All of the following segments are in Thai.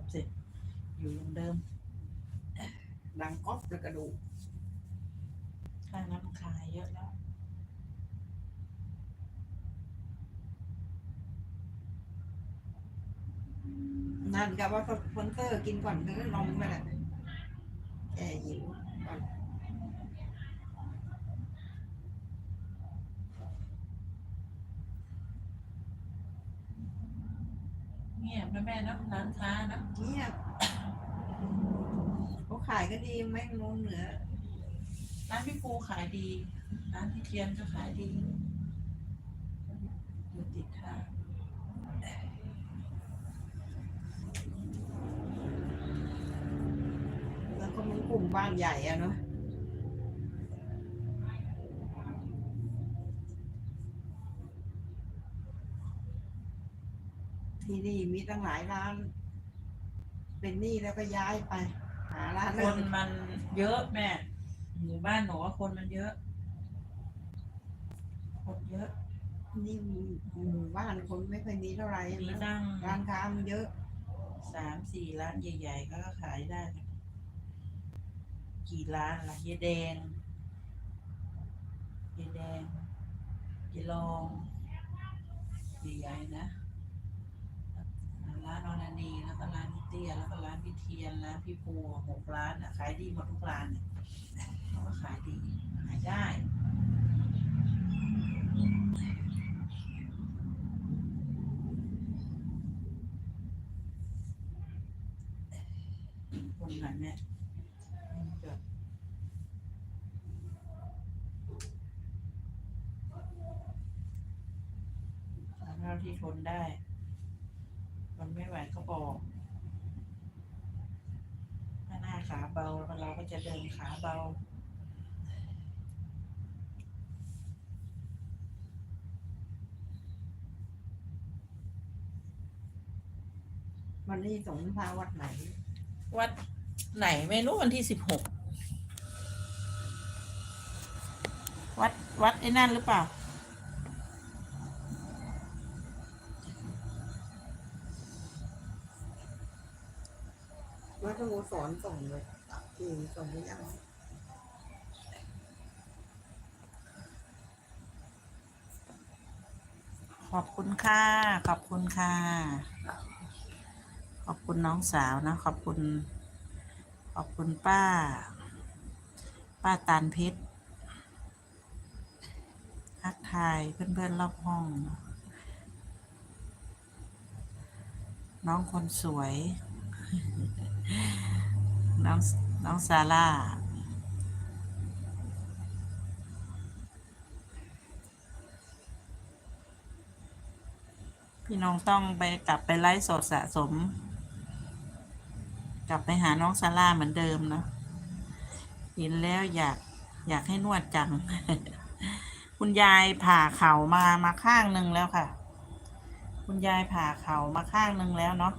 บสิอยู่อย่างเดิม ดังก๊อกแล้วกระดูกข้างนั้นมันคลายเยอะแล้วนั่นกับว่าคอนเตอร์กินก่อนก็นมไปแหละแก่หิวก่อน งียบนะแม่เนอะร้านค้านะเงียบเขาขายก็ดีไม่งงเหนือร้านพี่ปูขายดีร้านพี่เทียนก็ขายดีอยู่ติดทางแล้วก็มันกลุ่มบ้านใหญ่อะเนาะ ที่นี่มีตั้งหลายร้าน เป็นหนี้แล้วก็ย้ายไป หาร้านคอื่นมันเยอะแม่หมู่บ้านหนูว่าคนมันเยอะ คนเยอะ นี่หมู่บ้านคนไม่ค่อยมีเท่าไหร่มีนะตั้งร้านค้ามันเยอะสามสี่ร้านใหญ่ๆเขาก็ขายได้นะกี่ร้านล่ะเยายแดงเยายแดงเยายลองใหญ่ๆนะ ร้านออนานีแล้วก็ร้านพี่ เตี้ยแล้วก็ร้านพี่เทียนร้านพี่ปูหกร้านอะขายดีหมดทุกร้านเนี่ยเขาก็ขายดีขายได้คนไหนเนี่ยแบบเอาเท่าที่ทนได้ทนไม่ไหวก็บอก ถ้าหน้าขาเบาเราก็จะเดินขาเบา วันนี้สงฆ์พาวัดไหน วัดไหนไม่รู้วันที่สิบหกวัดวัดไอ้นั่นหรือเปล่า วัดสโมสรส่งเลยทีส่งไปยังขอบคุณค่ะ ขอบคุณค่ะ ขอบคุณน้องสาวนะ ขอบคุณ ขอบคุณป้า ป้าตานเพชรทักทายเพื่อนๆรอบห้อง น้องคนสวย น้องน้องซาร่าพี่น้องต้องไปกลับไปไลฟ์สดสะสม กลับไปหาน้องซาร่าเหมือนเดิมเนาะเห็นแล้วอยากอยากให้นวดจัง คุณยายผ่าเข่ามามาข้างหนึ่งแล้วค่ะ คุณยายผ่าเข่ามาข้างหนึ่งแล้วเนาะ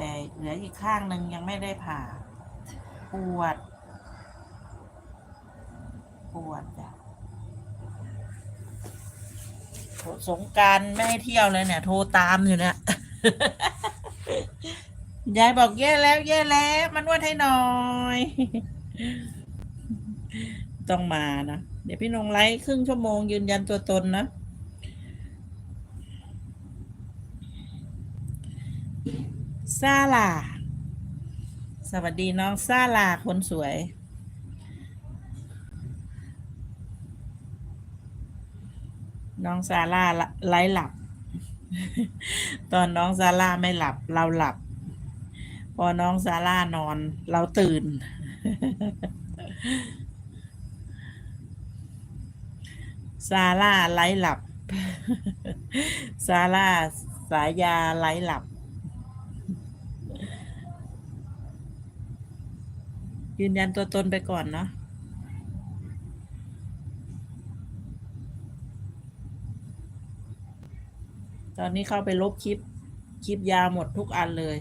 แต่เหลืออีกข้างหนึ่งยังไม่ได้ผ่า ปวด ปวดจ้ะสงการไม่ให้เที่ยวเลยเนี่ย โทรตามอยู่เนี่ยยายบอกแย่แล้วแย่แล้วมันนวดให้หน่อย ต้องมานะ เดี๋ยวพี่นงไลฟ์ครึ่งชั่วโมงยืนยันตัวตนนะ ซาลา สวัสดีน้องซาลา คนสวย น้องซาร่าไล่หลับ ตอนน้องซาร่าไม่หลับ เราหลับ พอน้องซาร่านอน เราตื่น ซาร่าไล่หลับ ซาร่าสายยาไล่หลับ ยืนยันตัวตนไปก่อนเนาะตอนนี้เข้าไปลบคลิป คลิปยาวหมดทุกอันเลย